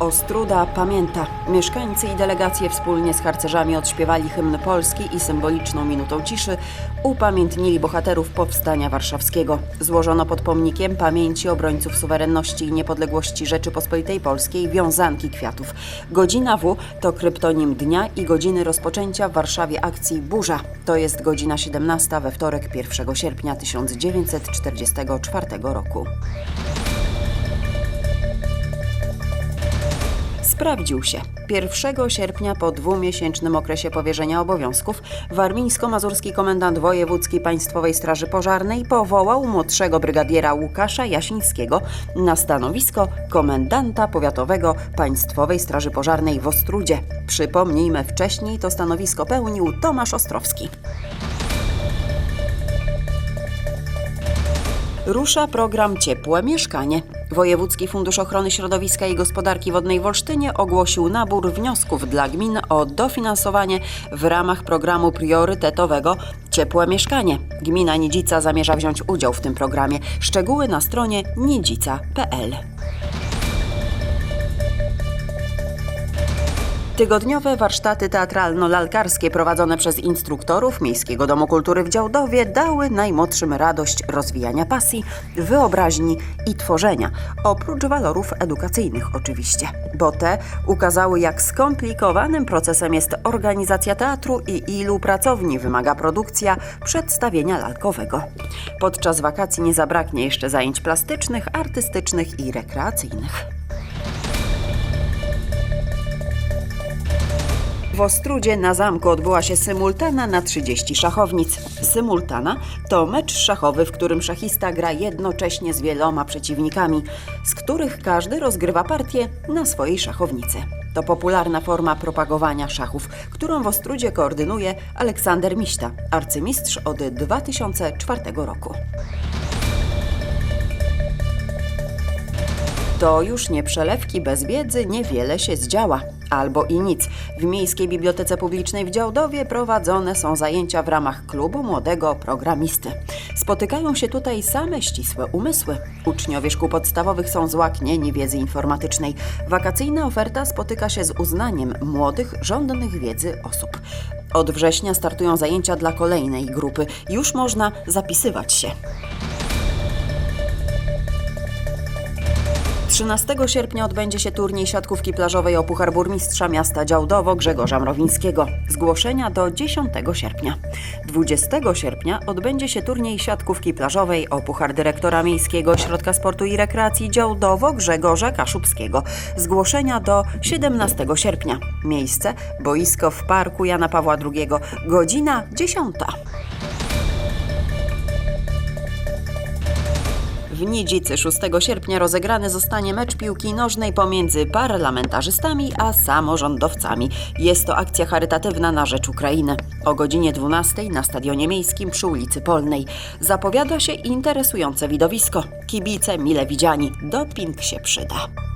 Ostruda pamięta. Mieszkańcy i delegacje wspólnie z harcerzami odśpiewali hymn Polski i symboliczną minutą ciszy upamiętnili bohaterów Powstania Warszawskiego. Złożono pod pomnikiem pamięci obrońców suwerenności i niepodległości Rzeczypospolitej Polskiej wiązanki kwiatów. Godzina W to kryptonim dnia i godziny rozpoczęcia w Warszawie akcji Burza. To jest godzina 17 we wtorek 1 sierpnia 1944 roku. Sprawdził się. 1 sierpnia po dwumiesięcznym okresie powierzenia obowiązków warmińsko-mazurski komendant wojewódzki Państwowej Straży Pożarnej powołał młodszego brygadiera Łukasza Jasińskiego na stanowisko komendanta powiatowego Państwowej Straży Pożarnej w Ostrudzie. Przypomnijmy, wcześniej to stanowisko pełnił Tomasz Ostrowski. Rusza program Ciepłe Mieszkanie. Wojewódzki Fundusz Ochrony Środowiska i Gospodarki Wodnej w Olsztynie ogłosił nabór wniosków dla gmin o dofinansowanie w ramach programu priorytetowego Ciepłe Mieszkanie. Gmina Nidzica zamierza wziąć udział w tym programie. Szczegóły na stronie nidzica.pl. Tygodniowe warsztaty teatralno-lalkarskie prowadzone przez instruktorów Miejskiego Domu Kultury w Działdowie dały najmłodszym radość rozwijania pasji, wyobraźni i tworzenia, oprócz walorów edukacyjnych oczywiście, bo te ukazały jak skomplikowanym procesem jest organizacja teatru i ilu pracowni wymaga produkcja przedstawienia lalkowego. Podczas wakacji nie zabraknie jeszcze zajęć plastycznych, artystycznych i rekreacyjnych. W Ostrudzie na zamku odbyła się symultana na 30 szachownic. Symultana to mecz szachowy, w którym szachista gra jednocześnie z wieloma przeciwnikami, z których każdy rozgrywa partię na swojej szachownicy. To popularna forma propagowania szachów, którą w Ostrudzie koordynuje Aleksander Miśta, arcymistrz od 2004 roku. To już nie przelewki bez wiedzy, niewiele się zdziała. Albo i nic. W Miejskiej Bibliotece Publicznej w Działdowie prowadzone są zajęcia w ramach klubu młodego programisty. Spotykają się tutaj same ścisłe umysły. Uczniowie szkół podstawowych są złaknieni wiedzy informatycznej. Wakacyjna oferta spotyka się z uznaniem młodych, żądnych wiedzy osób. Od września startują zajęcia dla kolejnej grupy. Już można zapisywać się. 13 sierpnia odbędzie się turniej siatkówki plażowej o Puchar Burmistrza Miasta Działdowo Grzegorza Mrowińskiego. Zgłoszenia do 10 sierpnia. 20 sierpnia odbędzie się turniej siatkówki plażowej o Puchar Dyrektora Miejskiego Ośrodka Sportu i Rekreacji Działdowo Grzegorza Kaszubskiego. Zgłoszenia do 17 sierpnia. Miejsce boisko w Parku Jana Pawła II. Godzina 10. W Nidzicy 6 sierpnia rozegrany zostanie mecz piłki nożnej pomiędzy parlamentarzystami a samorządowcami. Jest to akcja charytatywna na rzecz Ukrainy. O godzinie 12 na Stadionie Miejskim przy ulicy Polnej. Zapowiada się interesujące widowisko. Kibice mile widziani. Doping się przyda.